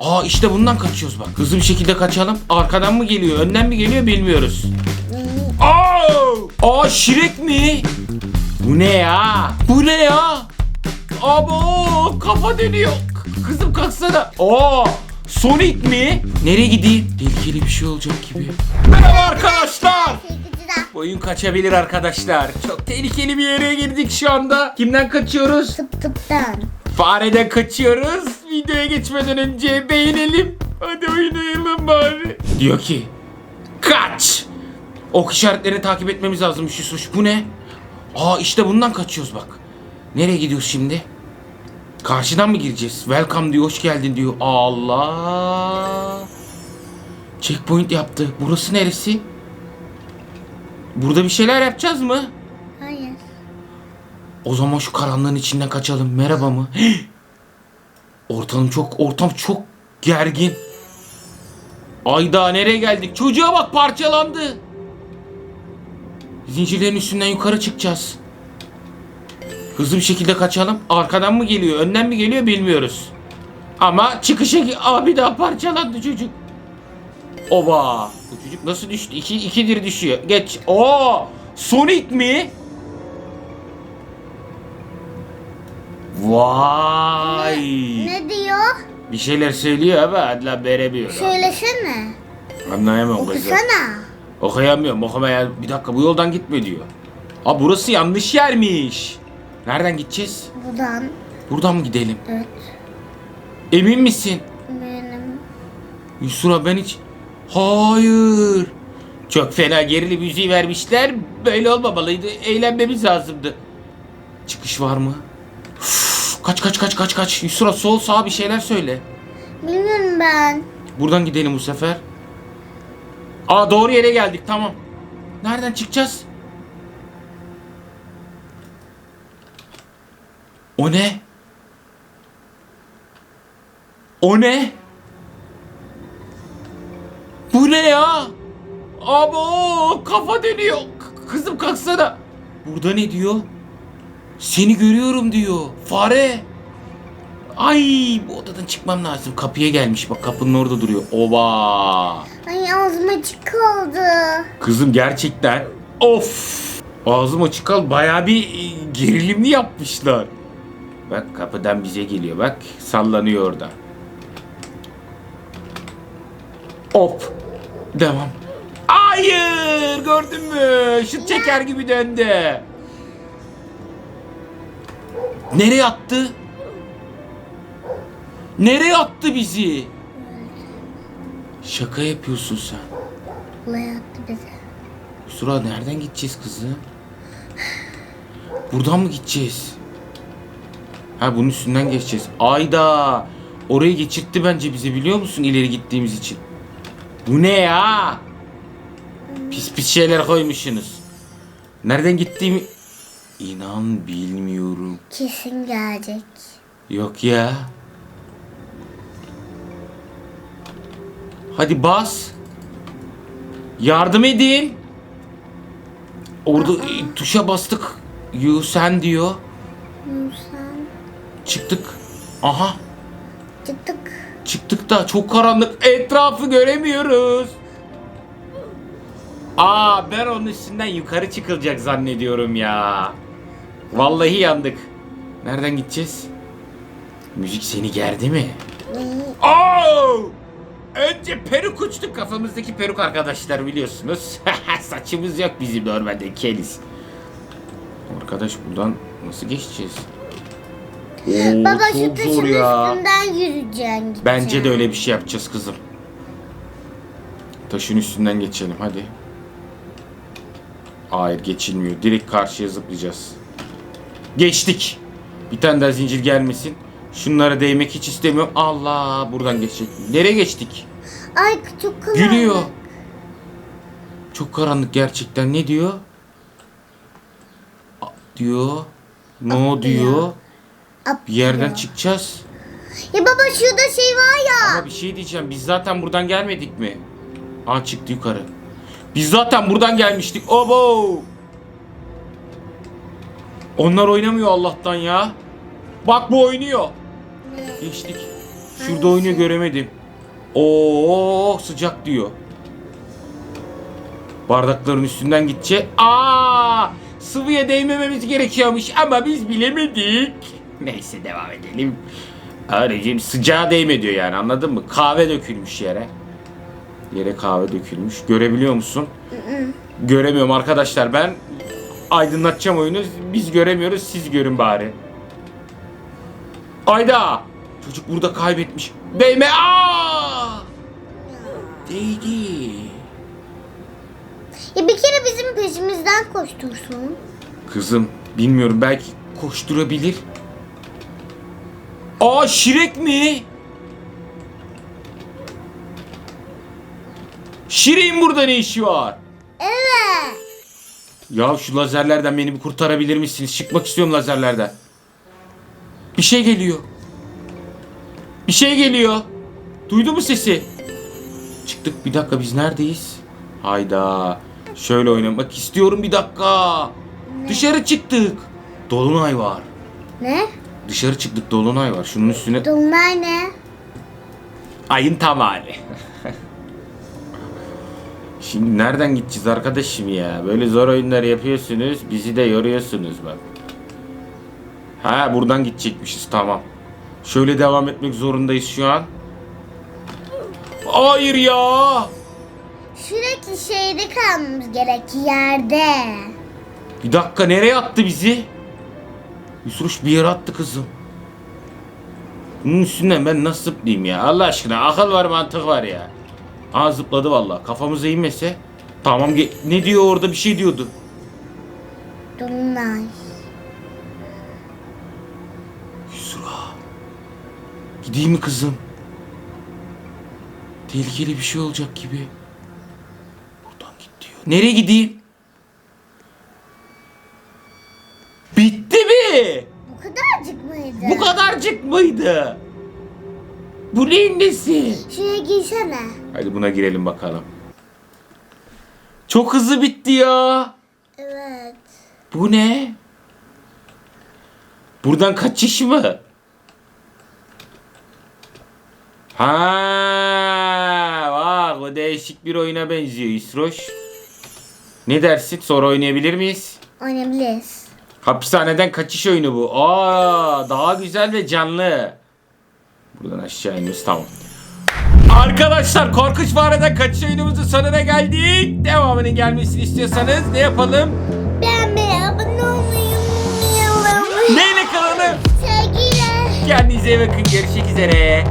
Aa işte bundan kaçıyoruz bak. Hızlı bir şekilde kaçalım. Arkadan mı geliyor, önden mi geliyor bilmiyoruz. Aa! Aa Şirek mi? Bu ne ya? Bu ne ya? Abo kafa dönüyor. Kızım kalksana. Aa Sonic mi? Nereye gideyim? Tehlikeli bir şey olacak gibi. Merhaba arkadaşlar. Oyun kaçabilir arkadaşlar. Çok tehlikeli bir yere girdik şu anda. Kimden kaçıyoruz? Tıp tıptan. Fareden kaçıyoruz. Videoya geçmeden önce beğenelim. Hadi oynayalım bari. Diyor ki kaç. Ok işaretlerini takip etmemiz lazım şu suç. Bu ne? Aa işte bundan kaçıyoruz bak. Nereye gidiyoruz şimdi? Karşıdan mı gireceğiz? Welcome diyor, hoş geldin diyor. Allah. Checkpoint yaptı. Burası neresi? Burada bir şeyler yapacağız mı? O zaman şu karanlığın içinden kaçalım. Merhaba mı? Ortam çok ortam çok gergin. Ayda nereye geldik? Çocuğa bak parçalandı. Zincirlerin üstünden yukarı çıkacağız. Hızlı bir şekilde kaçalım. Arkadan mı geliyor, önden mi geliyor bilmiyoruz. Ama çıkışa abi daha parçalandı çocuk. Oba! Bu çocuk nasıl düştü? İki, ikidir düşüyor. Geç. Oo! Sonic mi? Vay! Ne diyor? Bir şeyler söylüyor ama adla veremiyor. Söylesene. Anlayamıyorum kızım. Okusana. Okuyamıyorum okumaya. Bir dakika bu yoldan gitme diyor. Aa burası yanlış yermiş. Nereden gideceğiz? Buradan. Buradan mı gidelim? Evet. Emin misin? Benim. Yusura ben hiç... Hayır. Çok fena gerili müziği vermişler. Böyle olmamalıydı. Eğlenmemiz lazımdı. Çıkış var mı? Kaç kaç kaç kaç kaç. Yusura sol sağ bir şeyler söyle. Bilmiyorum ben. Buradan gidelim bu sefer. Aa doğru yere geldik tamam. Nereden çıkacağız? O ne? O ne? Bu ne ya? Abo kafa dönüyor. Kızım kalksana. Burada ne diyor? Seni görüyorum diyor. Fare. Ay bu odadan çıkmam lazım. Kapıya gelmiş bak kapının orada duruyor. Oba. Ay ağzım açık kaldı. Kızım gerçekten of. Ağzım açık kal bayağı bir e, gerilimli yapmışlar. Bak kapıdan bize geliyor bak sallanıyor orada. Hop. Devam. Hayır gördün mü? Şut çeker gibi döndü. Nereye attı? Nereye attı bizi? Şaka yapıyorsun sen. Allah attı bize. Sura nereden gideceğiz kızım? Buradan mı gideceğiz? Ha bunun üstünden geçeceğiz. Ayda. Orayı geçirtti bence bizi biliyor musun ileri gittiğimiz için. Bu ne ya? Pis pis şeyler koymuşsunuz. Nereden gittiğimi... İnan bilmiyorum. Kesin gelecek. Yok ya. Hadi bas. Yardım edin. Orada e, tuşa bastık. You sen diyor. Sen Çıktık. Aha. çıktık. Çıktık da çok karanlık. Etrafı göremiyoruz. Aa ben onun üstünden yukarı çıkılacak zannediyorum ya. Vallahi yandık. Nereden gideceğiz? Müzik seni gerdi mi? Oo! Önce peruk uçtuk kafamızdaki peruk arkadaşlar biliyorsunuz. Saçımız yok bizim normalde keliz. Arkadaş buradan nasıl geçeceğiz? Oo, Baba şu çok taşın zor ya. üstünden yürüyeceksin. Bence de öyle bir şey yapacağız kızım. Taşın üstünden geçelim hadi. Hayır geçilmiyor. Direkt karşıya zıplayacağız. Geçtik. Bir tane daha zincir gelmesin. Şunlara değmek hiç istemiyorum. Allah buradan geçecek. Nereye geçtik? Ay çok karanlık. Gülüyor. Çok karanlık gerçekten. Ne diyor? A- diyor. No diyor. Up Bir yerden diyor. çıkacağız. Ya baba şurada şey var ya. Ama bir şey diyeceğim. Biz zaten buradan gelmedik mi? Aa çıktı yukarı. Biz zaten buradan gelmiştik. Obo! Onlar oynamıyor Allah'tan ya. Bak bu oynuyor. Geçtik. Şurada oynuyor göremedim. Oo sıcak diyor. Bardakların üstünden gidecek. Aa! Sıvıya değmememiz gerekiyormuş ama biz bilemedik. Neyse devam edelim. Aracım sıcağa değme diyor yani anladın mı? Kahve dökülmüş yere. Yere kahve dökülmüş. Görebiliyor musun? Göremiyorum arkadaşlar ben aydınlatacağım oyunu. Biz göremiyoruz siz görün bari. Ayda! Çocuk burada kaybetmiş. Değme! Aa! Değdi. Ya bir kere bizim peşimizden koştursun. Kızım bilmiyorum belki koşturabilir. Aa Şirek mi? Şirek'in burada ne işi var? Ya şu lazerlerden beni bir kurtarabilir misiniz? Çıkmak istiyorum lazerlerden. Bir şey geliyor. Bir şey geliyor. Duydu mu sesi? Çıktık bir dakika biz neredeyiz? Hayda. Şöyle oynamak istiyorum bir dakika. Dışarı çıktık. Dolunay var. Ne? Dışarı çıktık dolunay var. Şunun üstüne Dolunay ne? ayın tamamı. Şimdi nereden gideceğiz arkadaşım ya? Böyle zor oyunlar yapıyorsunuz, bizi de yoruyorsunuz bak. Ha buradan gidecekmişiz tamam. Şöyle devam etmek zorundayız şu an. Hayır ya. Sürekli şeyde kalmamız gerek yerde. Bir dakika nereye attı bizi? Yusruş bir yere attı kızım. Bunun üstünden ben nasıl zıplayayım ya? Allah aşkına akıl var mantık var ya. Aa zıpladı vallahi. Kafamıza inmese. Tamam ne diyor orada bir şey diyordu. Dolunay. Yusra. Gideyim mi kızım? Tehlikeli bir şey olacak gibi. Buradan git diyor. Nereye gideyim? Bitti mi? Bu kadarcık mıydı? Bu kadarcık mıydı? Bu neyin nesi? Şuraya girsene. Hadi buna girelim bakalım. Çok hızlı bitti ya. Evet. Bu ne? Buradan kaçış mı? Ha, bak o değişik bir oyuna benziyor İsroş. Ne dersin? Sonra oynayabilir miyiz? Oynayabiliriz. Hapishaneden kaçış oyunu bu. Aa, daha güzel ve canlı. Buradan aşağı iniyoruz tamam. Arkadaşlar korkunç fareden kaçış oyunumuzun sonuna geldik. Devamının gelmesini istiyorsanız ne yapalım? Beğenmeyi, abone olmayı unutmayalım. Neyle kalalım? Sevgiyle. Kendinize iyi bakın. Görüşmek üzere.